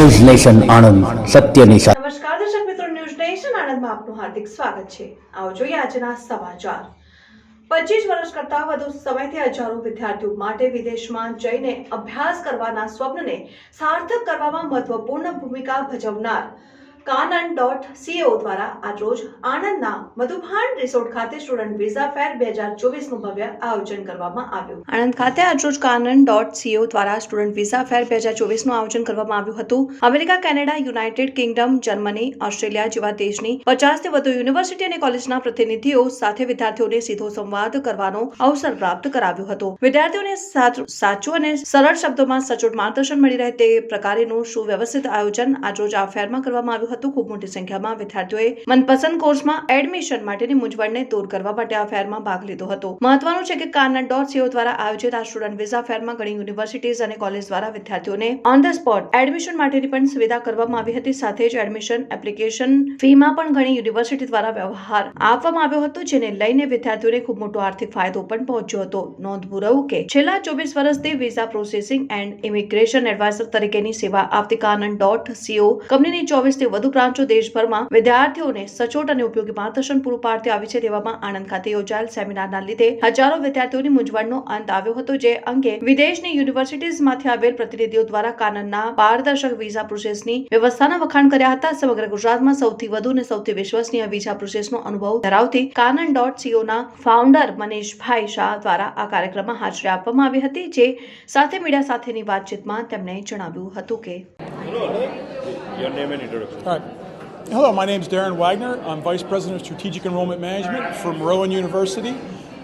News nation Anand સત્યની સાથે નમસ્કાર, દર્શક મિત્રો, ન્યૂઝ નેશન આણંદમાં આપનું હાર્દિક સ્વાગત છે. આવો જોઈએ આજના સમાચાર. પચીસ વર્ષ કરતા વધુ સમયથી હજારો વિદ્યાર્થીઓ માટે વિદેશમાં જઈને અભ્યાસ કરવાના સ્વપ્નને સાર્થક કરવામાં મહત્વપૂર્ણ ભૂમિકા ભજવનાર કાનન ડોટ સીઓ દ્વારા આજરોજ આણંદના મધુભાન રિસોર્ટ ખાતે સ્ટુડન્ટ વિઝા ફેર બે હજાર ચોવીસનું ભવ્ય આયોજન કરવામાં આવ્યું. આણંદ ખાતે આજરોજ કાનન ડોટ સીઓ દ્વારા સ્ટુડન્ટ વિઝા ફેર બે હજાર ચોવીસનું આયોજન કરવામાં આવ્યું હતું. America, Canada, United Kingdom, Germany, Australia જેવા દેશની પચાસથી વધુ યુનિવર્સિટી અને કોલેજના પ્રતિનિધિઓ સાથે વિદ્યાર્થીઓને સીધો સંવાદ કરવાનો અવસર પ્રાપ્ત કરાવ્યો હતો. વિદ્યાર્થીઓને સાચું અને સરળ શબ્દોમાં સચોટ માર્ગદર્શન મળી રહે તે પ્રકારેનું સુવ્યવસ્થિત આયોજન આજરોજ આ ફેરમાં કરવામાં આવ્યું હતું ખૂબ મોટી સંખ્યામાં વિદ્યાર્થીઓએ મનપસંદ કોર્સમાં એડમિશન માટેની મૂંઝવણને દૂર કરવા માટે આ ફેરમાં ભાગ લીધો હતો. મહત્વનું છે કે કાનન ડોટ સીઓ દ્વારા આયોજિત આ સ્ટુડન્ટ વિઝા ફેરમાં ઘણી યુનિવર્સિટીઝ અને કોલેજ દ્વારા વિદ્યાર્થીઓને ઓન ધ સ્પોટ એડમિશન માટેની પણ સુવિધા કરવામાં આવી હતી. સાથે જ એડમિશન એપ્લિકેશન ફીમાં પણ ઘણી યુનિવર્સિટી દ્વારા વ્યવહાર આપવામાં આવ્યો હતો, જેને લઈને વિદ્યાર્થીઓને ખૂબ મોટો આર્થિક ફાયદો પણ પહોંચ્યો હતો. નોંધવું રહ્યું કે છેલ્લા ચોવીસ વર્ષથી visa processing and immigration adviser તરીકેની સેવા આપતી કાનન ડોટ સીઓ કંપનીની ચોવીસથી વધુ બ્રાન્ચો દેશભરમાં વિદ્યાર્થીઓને સચોટ અને ઉપયોગી માર્ગદર્શન પૂરું પાડતી આવી છે તેવામાં આણંદ ખાતે યોજાયેલ સેમિનારના લીધે હજારો વિદ્યાર્થીઓની મૂંઝવણનો અંત આવ્યો હતો, જે અંગે વિદેશની યુનિવર્સિટીઝમાંથી આવેલ પ્રતિનિધિઓ દ્વારા કાનનના પારદર્શક વિઝા પ્રોસેસની વ્યવસ્થાના વખાણ કર્યા હતા. સમગ્ર ગુજરાતમાં સૌથી વધુ અને સૌથી વિશ્વસનીય વિઝા પ્રોસેસનો અનુભવ ધરાવતી કાનન ડોટ સીઓના ફાઉન્ડર મનીષભાઈ શાહ દ્વારા આ કાર્યક્રમમાં હાજરી આપવામાં આવી હતી, જે સાથે મીડિયા સાથેની વાતચીતમાં તેમણે જણાવ્યું હતું કે Your name and introduction. All right. Hello, my name is Darren Wagner. I'm Vice President of Strategic Enrollment Management from Rowan University.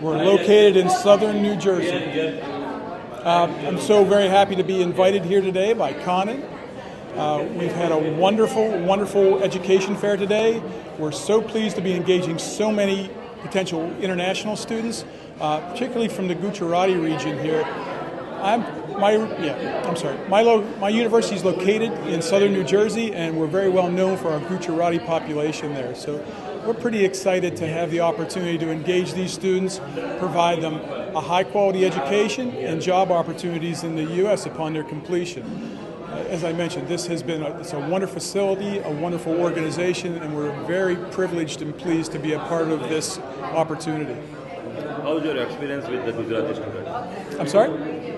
We're located in southern New Jersey. Uh, I'm so very happy to be invited here today by Conan. Uh, we've had a wonderful, wonderful education fair today. We're so pleased to be engaging so many potential international students, uh, particularly from the Gujarati region here. I'm my yeah. I'm sorry. My lo- my university is located in southern New Jersey, and we're very well known for our Gujarati population there. So we're pretty excited to have the opportunity to engage these students, provide them a high quality education and job opportunities in the U.S. upon their completion. Uh, As I mentioned, this has been a, it's a wonderful facility, a wonderful organization, and we're very privileged and pleased to be a part of this opportunity. How is your experience with the Gujarati students? I'm sorry?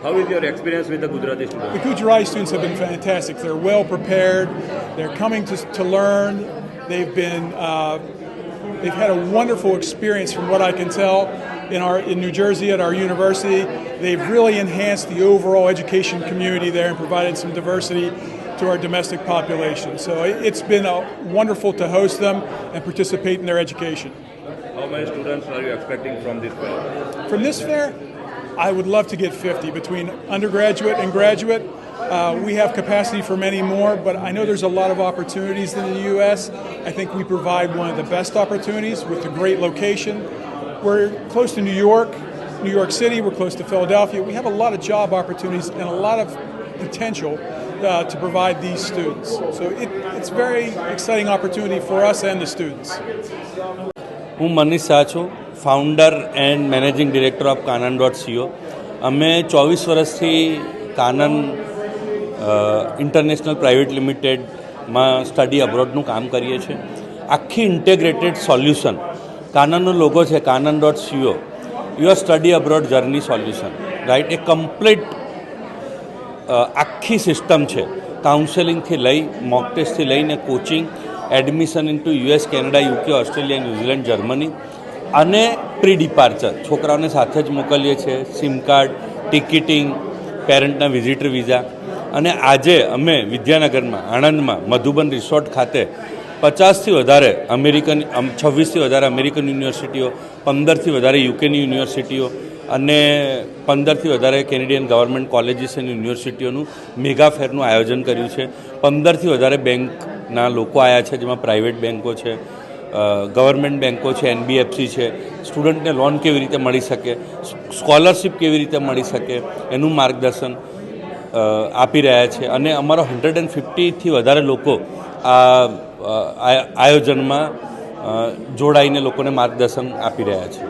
How is your experience with the Gujarati students? The? Gujarati students have been fantastic. They're well prepared. They're coming to, to learn. They've been uh, they've had a wonderful experience, from what I can tell, in our in New Jersey at our university. They've really enhanced the overall education community there and provided some diversity to our domestic population. So it- it's been uh, wonderful to host them and participate in their education. Many students are you expecting from this fair? From this fair, I would love to get 50 between undergraduate and graduate. Uh, we have capacity for many more, but I know there's a lot of opportunities in the U.S. I think we provide one of the best opportunities with a great location. We're close to New York, New York City, we're close to Philadelphia. We have a lot of job opportunities and a lot of potential uh, to provide these students. So it, it's very exciting opportunity for us and the students. હું મનીષ શાહ છું founder and managing director of Kanan dot CO અમે ચોવીસ વર્ષથી Kanan international private લિમિટેડમાં study અબ્રોડનું કામ કરીએ છીએ. આખી ઇન્ટેગ્રેટેડ સોલ્યુશન કાનનનો લોગો છે Kanan dot CO your study abroad journey solution right a complete આખી સિસ્ટમ છે. કાઉન્સેલિંગથી લઈ મોક ટેસ્ટથી લઈને coaching admission into US Canada UK Australia New Zealand Germany અને પ્રી ડિપાર્ચર છોકરાઓને સાથે જ મોકલીએ છીએ. SIM card ticketing પેરેન્ટના visitor visa અને આજે અમે વિદ્યાનગરમાં, આણંદમાં, મધુબન રિસોર્ટ ખાતે પચાસથી વધારે અમેરિકન છવ્વીસથી વધારે અમેરિકન યુનિવર્સિટીઓ, પંદરથી વધારે યુકેની યુનિવર્સિટીઓ અને પંદરથી વધારે કેનેડિયન ગવર્મેન્ટ કોલેજીસ અને યુનિવર્સિટીઓનું મેગા ફેરનું આયોજન કર્યું છે. પંદરથી વધારે બેંકના લોકો આવ્યા છે, જેમાં પ્રાઇવેટ બેન્કો છે ગવર્મેન્ટ બેન્કો છે એનબીએફસી છે. સ્ટુડન્ટને લોન કેવી રીતે મળી શકે? સ્કોલરશિપ કેવી રીતે મળી શકે? એનું માર્ગદર્શન આપી રહ્યા છે. અને અમારો હંડ્રેડ એન્ડ ફિફ્ટીથી વધારે લોકો આ આયોજનમાં જોડાઈને લોકોને માર્ગદર્શન આપી રહ્યા છે.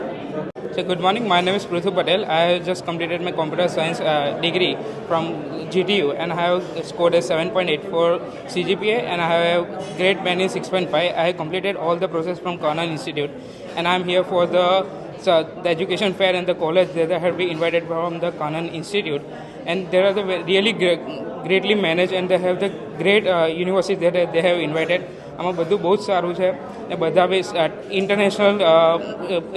So good morning. My name is Prithu Patel. I have just completed my computer science uh, degree from GTU, and I have scored a 7.84 CGPA, and I have band in 6.5. I have completed all the process from Cornell Institute, and I am here for the so the education fair and the college that have been invited from the Cornell Institute, and they are the really greatly managed, and they have the great uh, university that they have invited. આમાં બધું બહુ જ સારું છે. ને બધા બી international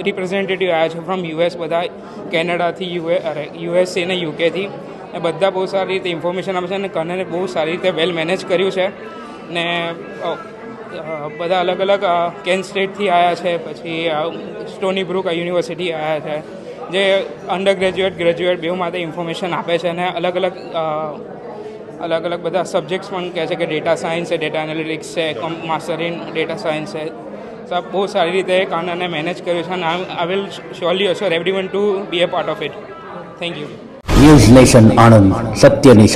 representative આવ્યા છે ફ્રોમ યુએસ બધા કેનેડાથી યુએ અરે યુએસએ ને યુકેથી ને બધા બહુ સારી રીતે ઇન્ફોર્મેશન આપે છે અને કનને બહુ સારી રીતે વેલ મેનેજ કર્યું છે. ને બધા અલગ અલગ કેન સ્ટેટથી આવ્યા છે, પછી સ્ટોની બ્રુક યુનિવર્સિટી આવ્યા છે. જે અંડર ગ્રેજ્યુએટ ગ્રેજ્યુએટ બેઉ માટે ઇન્ફોર્મેશન આપે છે અને અલગ અલગ અલગ અલગ બધા સબ્જેક્ટ્સ પણ કહે છે કે ડેટા સાયન્સ છે ડેટા એનાલિટિક્સ છે માસ્ટર ઇન ડેટા સાયન્સ છે. આ બહુ સારી રીતે કાનાને મેનેજ કર્યું છે અને I will surely assure every one to be a part of it thank you News Nation Anand સત્યની